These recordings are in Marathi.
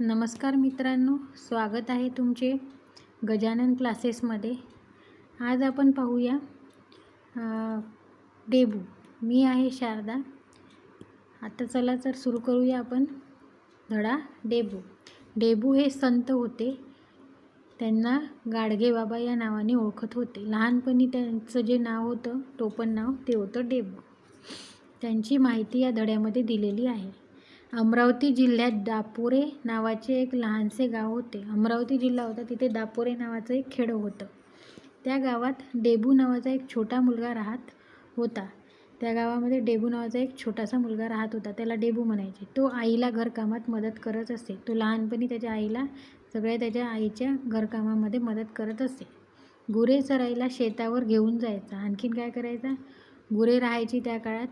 नमस्कार मित्रांनो स्वागत आहे तुमचे गजानन क्लासेसमध्ये. आज आपण पाहूया डेबू. मी आहे शारदा. आता चला तर सुरू करूया आपण. धडा डेबू. डेबू हे संत होते. त्यांना गाडगे बाबा या नावाने ओळखत होते. लहानपणी त्यांचं जे नाव होतं टोपण नाव ते होतं डेबू. त्यांची माहिती या धड्यामध्ये दिलेली आहे. अमरावती जिल्ह्यात दापोरे नावाचे एक लहानसे गाव होते. अमरावती जिल्हा होता तिथे दापोरे नावाचं एक खेडं होतं. त्या गावात डेबू नावाचा एक छोटा मुलगा राहत होता. त्या गावामध्ये डेबू नावाचा एक छोटासा मुलगा राहत होता. त्याला डेबू म्हणायचे. तो आईला घरकामात मदत करत असे. तो लहानपणी त्याच्या आईला सगळ्या त्याच्या आईच्या घरकामामध्ये मदत करत असे. गुरे चरायला शेतावर घेऊन जायचा. आणखीन काय करायचा? गुरे राहायची त्या काळात.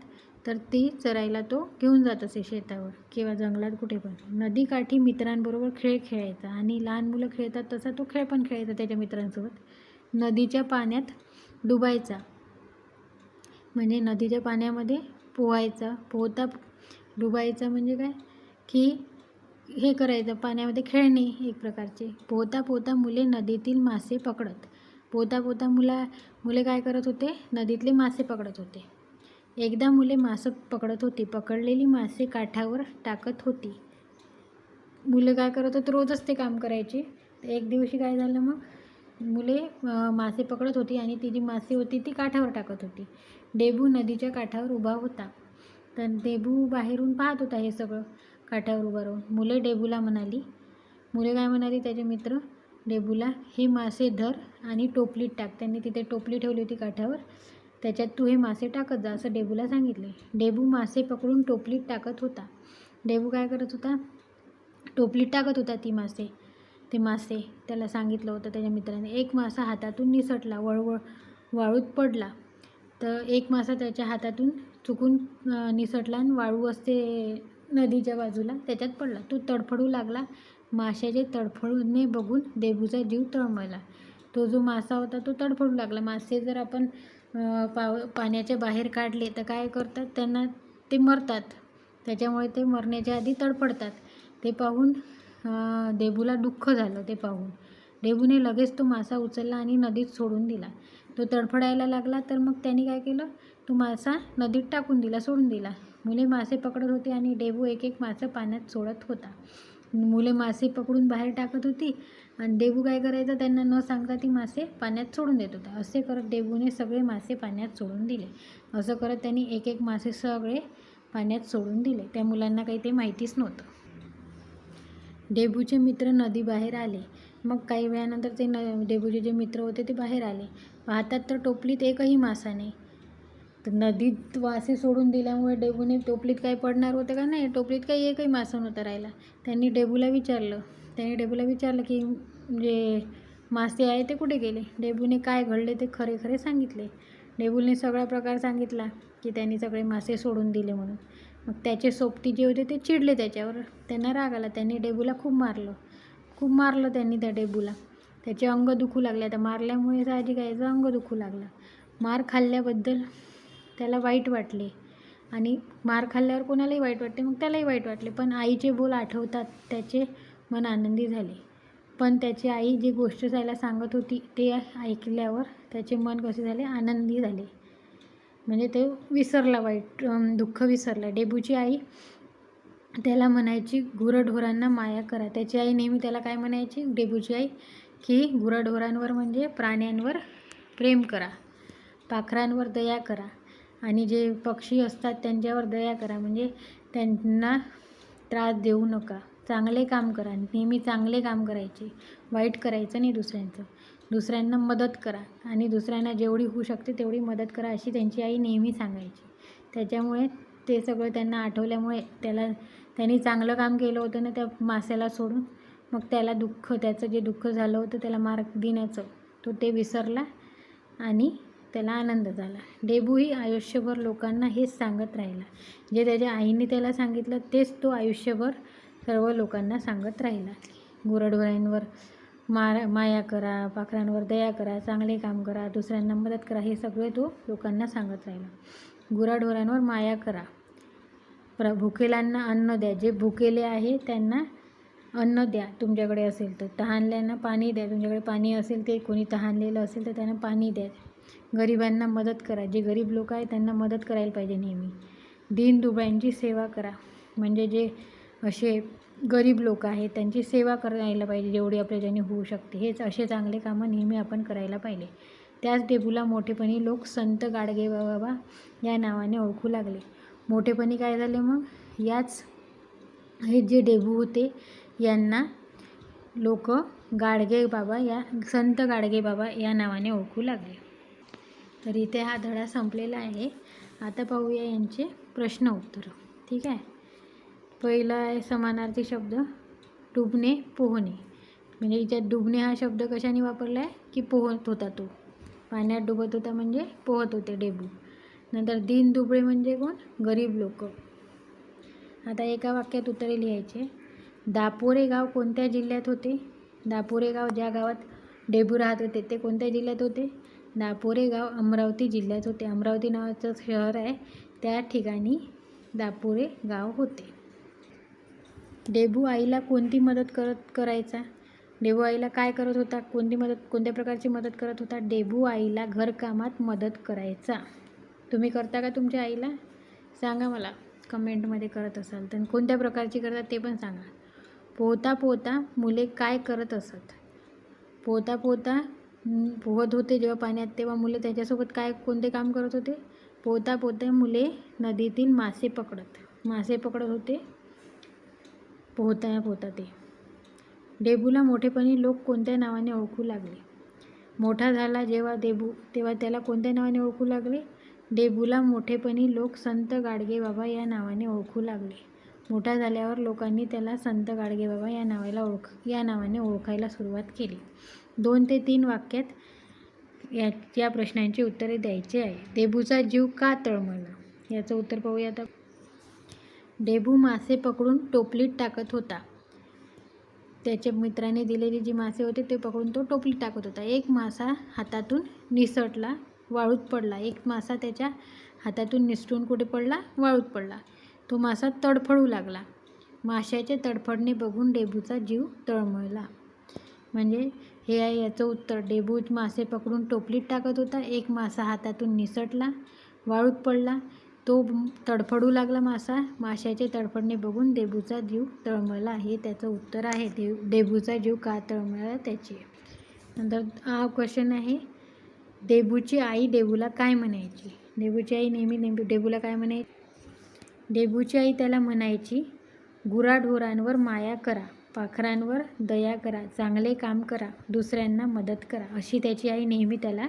तर ती चरायला तो घेऊन जात असे शेतावर किंवा जंगलात कुठे पण. नदीकाठी मित्रांबरोबर खेळ खेळायचा आणि लहान मुलं खेळतात तसा तो खेळ पण खेळायचा त्याच्या मित्रांसोबत. नदीच्या पाण्यात डुबायचा. म्हणजे नदीच्या पाण्यामध्ये पोहायचा पोहता डुबायचा म्हणजे काय? की हे करायचं पाण्यामध्ये खेळणे एक प्रकारचे. पोहता पोहता मुले नदीतील मासे पकडत. पोहता पोहता मुला मुले काय करत होते? नदीतले मासे पकडत होते. एकदा मुले मासे पकडत होती. पकडलेली मासे काठावर टाकत होती. मुलं काय करत होते? रोजच ते काम करायची. एक दिवशी काय झालं मग? मुले मासे पकडत होती आणि ती जी मासे होती ती काठावर टाकत होती. डेबू नदीच्या काठावर उभा होता. तर डेबू बाहेरून पाहत होता हे सगळं काठावर उभा राहून. मुले डेबूला म्हणाली. मुले काय म्हणाली? त्याचे मित्र डेबूला हे मासे धर आणि टोपलीत टाक. त्यांनी तिथे टोपली ठेवली होती काठावर. त्याच्यात तू हे मासे टाकत जा असं डेबूला सांगितले. डेबू मासे पकडून टोपलीत टाकत होता. डेबू काय करत होता? टोपलीत टाकत होता ती मासे. ते मासे त्याला सांगितलं होतं त्याच्या मित्राने. एक मासा हातातून निसटला वळवळ वाळूत पडला. तर एक मासा त्याच्या हातातून चुकून निसटला आणि वाळू असते नदीच्या बाजूला त्याच्यात पडला. तो तडफडू लागला. माशाचे तडफडूने बघून देबूचा जीव तळमळला. तो जो मासा होता तो तडफडू लागला. मासे जर आपण पाव पाण्याच्या बाहेर काढले तर काय करतात? त्यांना ते मरतात. त्याच्यामुळे ते मरण्याच्या आधी तडफडतात. ते पाहून देबूला दुःख झालं ते पाहून. देबूने लगेच तो मासा उचलला आणि नदीत सोडून दिला. तो तडफडायला लागला तर मग त्यांनी काय केलं? तो मासा नदीत टाकून दिला सोडून दिला. मुले मासे पकडत होते आणि डेबू एक एक मासा पाण्यात सोडत होता. मुले मासे पकडून बाहेर टाकत होती आणि डेबू काय करायचा त्यांना न सांगता ती मासे पाण्यात सोडून देत होता. असे करत डेबूने सगळे मासे पाण्यात सोडून दिले. असं करत त्यांनी एक एक मासे सगळे पाण्यात सोडून दिले. त्या मुलांना काही ते माहितीच नव्हतं. डेबूचे मित्र नदीबाहेर आले. मग काही वेळानंतर ते न डेबूचे जे मित्र होते ते बाहेर आले. पाहतात तर टोपलीत एकही मासा नाही. तर नदीत वासे सोडून दिल्यामुळे डेबूने टोपलीत काही पडणार होतं का नाही? टोपलीत काही एकही मासा नव्हता राहिला. त्यांनी डेबूला विचारलं. त्यांनी डेबूला विचारलं की जे मासे आहे ते कुठे गेले? डेबूने काय घडले ते खरे खरे सांगितले. डेबूने सगळा प्रकार सांगितला की त्यांनी सगळे मासे सोडून दिले म्हणून. मग त्याचे सोबती जे होते ते चिडले त्याच्यावर. त्यांना राग आला. त्यांनी डेबूला खूप मारलं. खूप मारलं त्यांनी त्या डेबूला. त्याचे अंग दुखू लागले. आता मारल्यामुळे साहजिक आहे याचं अंग दुखू लागलं. मार खाल्ल्याबद्दल त्याला वाईट वाटले. आणि मार खाल्ल्यावर कोणालाही वाईट वाटते मग त्यालाही वाईट वाटले. पण आईचे बोल आठवतात त्याचे मन आनंदी झाले. पण त्याची आई जी गोष्ट त्याला सांगत होती ते ऐकल्यावर त्याचे मन कसे झाले? आनंदी झाले. म्हणजे ते विसरला वाईट दुःख विसरला. डेबूची आई त्याला म्हणायची गुरंढोरांना माया करा. त्याची आई नेहमी त्याला काय म्हणायची? डेबूची आई की गुरढोरांवर म्हणजे प्राण्यांवर प्रेम करा. पाखरांवर दया करा. आणि जे पक्षी असतात त्यांच्यावर दया करा. म्हणजे त्यांना त्रास देऊ नका. चांगले काम करा. नेहमी चांगले काम करायचे. वाईट करायचं नाही दुसऱ्यांचं. दुसऱ्यांना मदत करा. आणि दुसऱ्यांना जेवढी होऊ शकते तेवढी मदत करा अशी त्यांची आई नेहमी सांगायची. त्याच्यामुळे ते सगळं त्यांना आठवल्यामुळे त्याला त्यांनी चांगलं काम केलं होतं ना त्या मासेला सोडून. मग त्याला दुःख त्याचं जे दुःख झालं होतं त्याला मार्ग देण्याचं तो ते विसरला आणि त्याला आनंद झाला. डेबूही आयुष्यभर लोकांना हेच सांगत राहिला. जे त्याच्या आईने त्याला सांगितलं तेच तो आयुष्यभर सर्व लोकांना सांगत राहिला. गुरडवऱ्यांवर मारा माया करा पाखरांवर दया करा चांगले काम करा दुसऱ्यांना मदत करा हे सगळे तो लोकांना सांगत राहिला. गुराढोरांवर माया करा. प्र भुकेलांना अन्न द्या. जे भुकेले आहे त्यांना अन्न द्या. तुमच्याकडे असेल तर तहानल्यांना पाणी द्या. तुमच्याकडे पाणी असेल ते कोणी तहानलेलं असेल तर त्यांना पाणी द्या. गरिबांना मदत करा. जे गरीब लोक आहेत त्यांना मदत करायला पाहिजे नेहमी. दीनदुबळ्यांची सेवा करा. म्हणजे जे असे गरीब लोक आहेत त्यांची सेवा करायला पाहिजे जेवढी आपल्याच्याने होऊ शकते. हेच असे चांगले कामं नेहमी आपण करायला पाहिजे. त्याच देबूला मोठेपणी लोक संत गाडगे बाबा या नावाने ओळखू लागले. मोठेपणी काय झाले मग? याच हे जे डेबू होते यांना लोक गाडगे बाबा या संत गाडगे बाबा या नावाने ओळखू लागले. तर इथे हा धडा संपलेला आहे. आता पाहूया यांचे प्रश्न उत्तर. ठीक आहे? पहिला आहे समानार्थी शब्द डुबणे पोहणे. म्हणजे इथे डुबणे हा शब्द कशाने वापरला आहे? की पोहत होता तो. पाण्यात डुबत होता म्हणजे पोहत होते डेबू. नंतर दीन दुबळे म्हणजे कोण? गरीब लोक. आता एका वाक्यात उत्तरे लिहायचे. दापोरे गाव कोणत्या जिल्ह्यात होते? दापोरे गाव ज्या गावात डेबू राहत होते ते कोणत्या जिल्ह्यात होते? दापोरे गाव अमरावती जिल्ह्यात होते. अमरावती नावाचं शहर आहे. त्या ठिकाणी दापोरे गाव होते. डेबू आईला कोणती मदत करत करायचा? डेबू आईला काय करत होता? कोणती मदत कोणत्या प्रकारची मदत करत होता? डेबू आईला घरकामात मदत करायचा. तुम्ही करता का तुमच्या आईला? सांगा मला. कमेंटमध्ये करत असाल तर. कोणत्या प्रकारची करतात ते पण सांगा. पोहता पोहता मुले काय करत असत? पोहता पोहता पोहत होते जेव्हा पाण्यात तेव्हा मुले त्याच्यासोबत काय कोणते काम करत होते? पोहता पोहता मुले नदीतील मासे पकडत. मासे पकडत होते. पोहता पोहता ते. डेबूला मोठेपणी लोक कोणत्या नावाने ओळखू लागले? मोठा झाला जेव्हा देबू तेव्हा त्याला कोणत्या नावाने ओळखू लागले? डेबूला मोठेपणी लोक संत गाडगे बाबा या नावाने ओळखू लागले. मोठा झाल्यावर लोकांनी त्याला संत गाडगे बाबा या नावाला ओळख या नावाने ओळखायला सुरुवात केली. दोन ते तीन वाक्यात या या प्रश्नांची उत्तरे द्यायची आहे. देबूचा जीव का तळमळला? याचं उत्तर पाहूया आता. डेबू मासे पकडून टोपलीत टाकत होता. त्याच्या मित्राने दिलेली जी मासे होते ते पकडून तो टोपलीत टाकत होता. एक मासा हातातून निसटला वाळूत पडला. एक मासा त्याच्या हातातून निसटून कुठे पडला? वाळूत पडला. तो मासा तडफडू लागला. माशाचे तडफडणे बघून डेबूचा जीव तळमळला. म्हणजे हे आहे याचं उत्तर. डेबू मासे पकडून टोपलीत टाकत होता. एक मासा हातातून निसटला वाळूत पडला. तो तडफडू लागला मासा. माशाचे तडफडणे बघून देबूचा जीव तळमळला. हे त्याचं उत्तर आहे. देव डेबूचा जीव का तळमळला त्याची? नंतर हा क्वेश्चन आहे. डेबूची आई डेबूला काय म्हणायची? डेबूची आई नेहमी नेहमी डेबूला काय म्हणायची? डेबूची आई त्याला म्हणायची गुराढोरांवर माया करा पाखरांवर दया करा चांगले काम करा दुसऱ्यांना मदत करा अशी त्याची आई नेहमी त्याला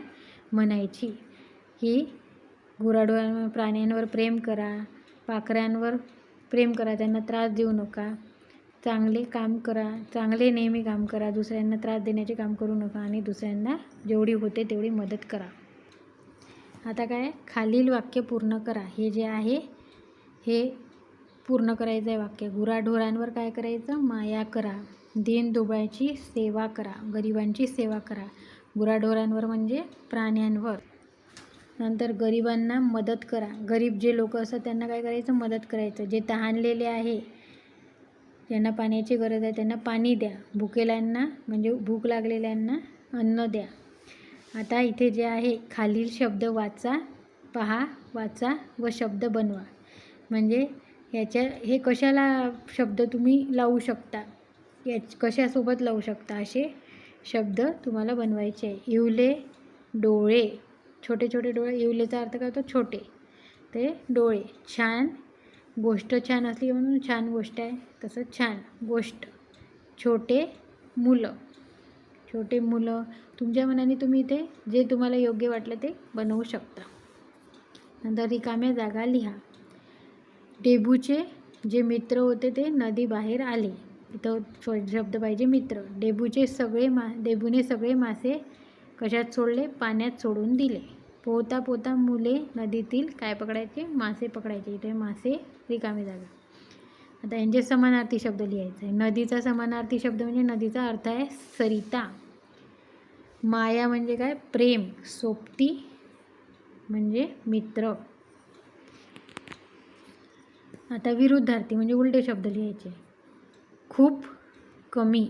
म्हणायची. की गुराढोरांवर प्राण्यांवर प्रेम करा पाखरांवर प्रेम करा त्यांना त्रास देऊ नका चांगले काम करा चांगले नेहमी काम करा दुसऱ्यांना त्रास देण्याचे काम करू नका आणि दुसऱ्यांना जेवढी होते तेवढी मदत करा. आता काय? खालील वाक्य पूर्ण करा. हे जे आहे हे पूर्ण करायचं आहे वाक्य. गुराढोरांवर काय करायचं? माया करा. दीन दुबळ्याची सेवा करा. गरिबांची सेवा करा. गुराढोरांवर म्हणजे प्राण्यांवर. नंतर गरिबांना मदत करा. गरीब जे लोक असतात त्यांना काय करायचं? मदत करायचं. जे तहानलेले आहे ज्यांना पाण्याची गरज आहे त्यांना पाणी द्या. भुकेल्यांना म्हणजे भूक लागलेल्यांना अन्न द्या. आता इथे जे आहे खालील शब्द वाचा पहा वाचा व शब्द बनवा. म्हणजे याच्या हे कशाला शब्द तुम्ही लावू शकता? या कशासोबत लावू शकता असे शब्द तुम्हाला बनवायचे आहे. इवले डोळे. छोटे छोटे डोळे. इवलेचा अर्थ काय होतो? छोटे. ते डोळे. छान. गोष्ट छान असली म्हणून छान गोष्ट आहे. तसं छान. गोष्ट. छोटे मुलं. छोटे मुलं. तुमच्या मनाने तुम्ही ते जे तुम्हाला योग्य वाटलं ते बनवू शकता. नंतर रिकाम्या जागा लिहा. डेबूचे जे मित्र होते ते नदी बाहेर आले. इथं शब्द पाहिजे मित्र. डेबूचे सगळे मा डेबूने सगळे मासे कशात सोडले? पाण्यात सोडून दिले. पोहता पोहता मुले नदीतील काय पकडायचे? मासे पकडायचे. इथे मासे रिकामी जागा. आता यांचे समानार्थी शब्द लिहायचे. नदीचा समानार्थी शब्द म्हणजे नदीचा अर्थ आहे सरिता. माया म्हणजे काय? प्रेम. सोबती म्हणजे मित्र. आता विरुद्धार्थी म्हणजे उलटे शब्द लिहायचे. खूप कमी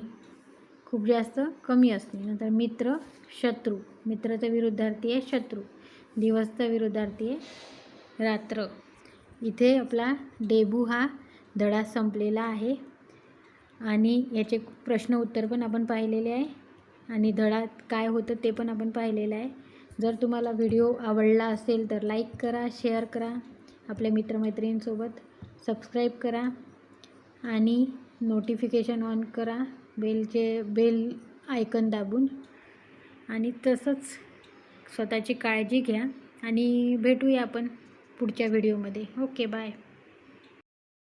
खूप जास्त कमी असणे. नंतर मित्र शत्रू. मित्राचा विरुद्धार्थी आहे शत्रू. दिवसचा विरुद्धार्थी आहे रात्र. इथे आपला डेबू हा धडा संपलेला आहे. आणि याचे प्रश्न उत्तर पण आपण पाहिलेले आहे. आणि धडा काय होतं ते पण आपण पाहिलेलं आहे. जर तुम्हाला व्हिडिओ आवडला असेल तर लाईक करा शेअर करा. आपल्या मित्रमैत्रिणींसोबत सबस्क्राईब करा आणि नोटिफिकेशन ऑन करा बेलचे बेल आयकन दाबून. आणि तसंच स्वतःची काळजी घ्या आणि भेटूया आपण पुढच्या व्हिडिओमध्ये. Okay bye.